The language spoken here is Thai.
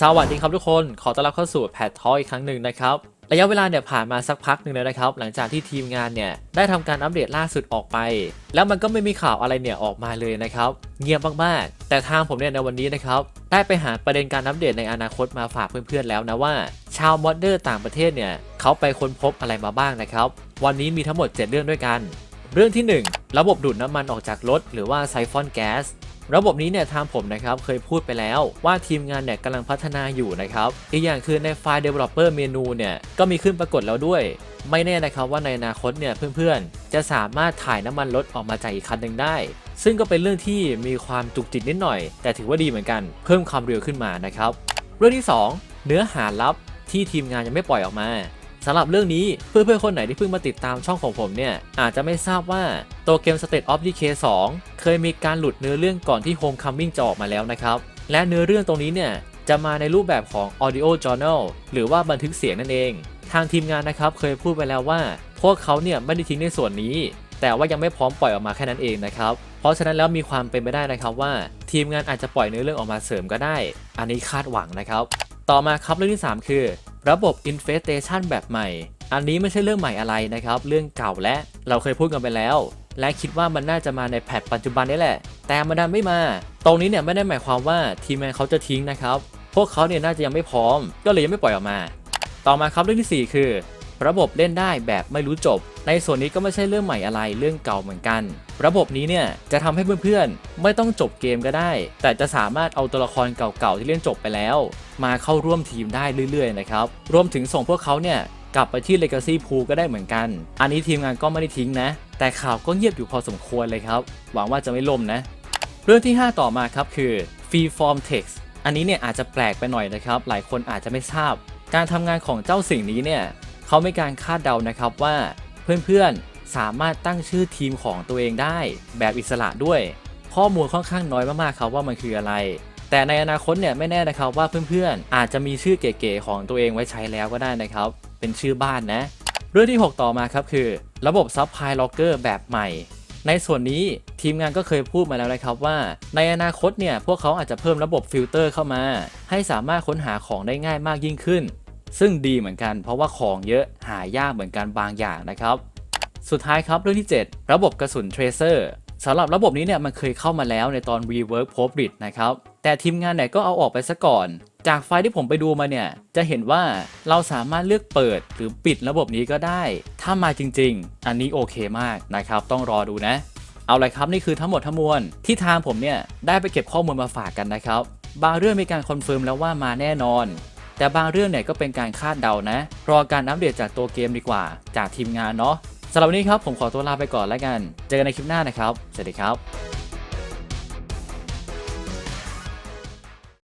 สวัสดีครับทุกคน ขอต้อนรับเข้าสู่แพททอยอีกครั้งหนึ่งนะครับ ระยะเวลาเนี่ยผ่านมาสักพักหนึ่งแล้วนะครับ หลังจากที่ทีมงานเนี่ยได้ทำการอัปเดตล่าสุดออกไป แล้วมันก็ไม่มีข่าวอะไรเนี่ยออกมาเลยนะครับ เงียบมากๆ แต่ทางผมเนี่ยในวันนี้นะครับ ได้ไปหาประเด็นการอัปเดตในอนาคตมาฝากเพื่อนๆแล้วนะว่า ชาวมอดเดอร์ต่างประเทศเนี่ยเขาไปค้นพบอะไรมาบ้างนะครับ วันนี้มีทั้งหมด 7 เรื่องด้วยกัน เรื่องที่ 1 ระบบดูดน้ำมันออกจากรถหรือว่าไซฟอนแก๊ส ระบบนี้เนี่ยทางผมนะครับเคยพูดไปแล้วว่าทีมงานเนี่ยกำลังพัฒนาอยู่นะครับอีกอย่างคือในไฟล์ developer เมนูเนี่ยก็มีขึ้นปรากฏแล้วด้วย ไม่แน่นะครับว่าในอนาคตเนี่ยเพื่อนๆ จะสามารถถ่ายน้ำมันรถออกมาจากอีกคันหนึ่งได้ ซึ่งก็เป็นเรื่องที่มีความจุกจิกนิดหน่อย แต่ถือว่าดีเหมือนกันเพิ่มความเร็วขึ้นมานะครับเรื่องที่ 2 เนื้อหาลับที่ทีมงานยังไม่ปล่อยออกมา สำหรับเรื่องนี้เพื่อนๆคนไหนที่เพิ่งมาติดตามช่องของผมเนี่ย อาจจะไม่ทราบว่าตัวเกม State of Decay 2 เคยมีการหลุดเนื้อเรื่องก่อนที่ Homecoming จะออกมาแล้วนะครับ และเนื้อเรื่องตรงนี้เนี่ย จะมาในรูปแบบของ Audio Journal หรือว่าบันทึกเสียงนั่นเอง ทางทีมงานนะครับเคยพูดไปแล้วว่า พวกเขาเนี่ยไม่ได้ทิ้งในส่วนนี้ แต่ว่ายังไม่พร้อมปล่อยออกมาแค่นั้นเองนะครับเพราะฉะนั้นแล้วมีความเป็นไปได้นะครับว่า ทีมงานอาจจะปล่อยเนื้อเรื่องออกมาเสริมก็ได้ อันนี้คาดหวังนะครับ ต่อมาครับเรื่องที่ 3 คือ ระบบ infestation แบบใหม่ อันนี้ไม่ใช่เรื่องใหม่อะไรนะครับ เรื่องเก่าและเราเคยพูดกันไปแล้ว และคิดว่ามันน่าจะมาในแพทปัจจุบันนี่แหละ แต่มันดันไม่มา ตรงนี้เนี่ยไม่ได้หมายความว่าทีมแมนเขาจะทิ้งนะครับ พวกเขาเนี่ยน่าจะยังไม่พร้อม ก็เลยยังไม่ปล่อยออกมา ต่อมาครับเรื่องที่ 4 คือ ระบบเล่นได้แบบไม่รู้จบ ในส่วนนี้ก็ไม่ใช่เรื่องใหม่อะไรเรื่องเก่าเหมือนกัน ระบบนี้เนี่ยจะทำให้เพื่อนๆ ไม่ต้องจบเกมก็ได้ แต่จะสามารถเอาตัวละครเก่าๆที่เล่นจบไปแล้ว มาเข้าร่วมทีมได้เรื่อยๆนะครับรวมถึงส่งพวกเขาเนี่ยกลับไปที่ Legacy Pool ก็ได้เหมือนกัน อันนี้ทีมงานก็ไม่ได้ทิ้งนะ แต่ข่าวก็เงียบอยู่พอสมควรเลยครับ หวังว่าจะไม่ล่มนะ เรื่องที่ 5 ต่อมาครับคือ Freeform Text อันนี้เนี่ยอาจจะแปลกไปหน่อยนะครับ หลายคนอาจจะไม่ทราบ การทำงานของเจ้าสิ่งนี้เนี่ย เขาไม่การคาดเดานะครับว่าเพื่อนๆสามารถตั้งชื่อทีมของตัวเองได้ แบบอิสระด้วย ข้อมูลค่อนข้างน้อยมากๆครับว่ามันคืออะไร แต่ในอนาคตเนี่ยไม่แน่นะครับว่าเพื่อนๆอาจจะมีชื่อเก๋ๆของตัวเองไว้ใช้แล้วก็ได้นะครับ เป็นชื่อบ้านนะ เรื่องที่ 6 ต่อมาครับคือ ระบบซับพลายล็อกเกอร์แบบใหม่ในส่วนนี้ทีมงานก็เคยพูดมาแล้วนะครับว่า ในอนาคตเนี่ยพวกเขาอาจจะเพิ่มระบบฟิลเตอร์เข้ามา ให้สามารถค้นหาของได้ง่ายมากยิ่งขึ้น ซึ่งดีเหมือนกัน เพราะว่าของเยอะหายากเหมือนกันบางอย่างนะครับ สุดท้ายครับเรื่องที่ 7 ระบบกระสุน Tracer สำหรับระบบนี้เนี่ยมันเคยเข้ามาแล้วในตอน Rework p o b r i d นะครับ แต่ทีมงานเนี่ยก็เอาออกไปซะก่อน จากไฟล์ที่ผมไปดูมาเนี่ย จะเห็นว่าเราสามารถเลือกเปิดหรือปิดระบบนี้ก็ได้ ถ้ามาจริง ๆ อันนี้โอเคมากนะครับ ต้องรอดูนะ เอาเลยครับนี่คือทั้งหมดทั้งมวลที่ทางผมเนี่ยได้ไปเก็บข้อมูลมาฝากกันนะครับ บางเรื่องมีการคอนเฟิร์มแล้วว่ามาแน่นอน แต่บางเรื่องเนี่ยก็เป็นการคาดเดานะ รอการอัปเดตจากตัวเกมดีกว่า จากทีมงานเนาะสำหรับวันนี้ครับผมขอตัวลาไปก่อนแล้วกัน เจอกันในคลิปหน้านะครับ สวัสดีครับ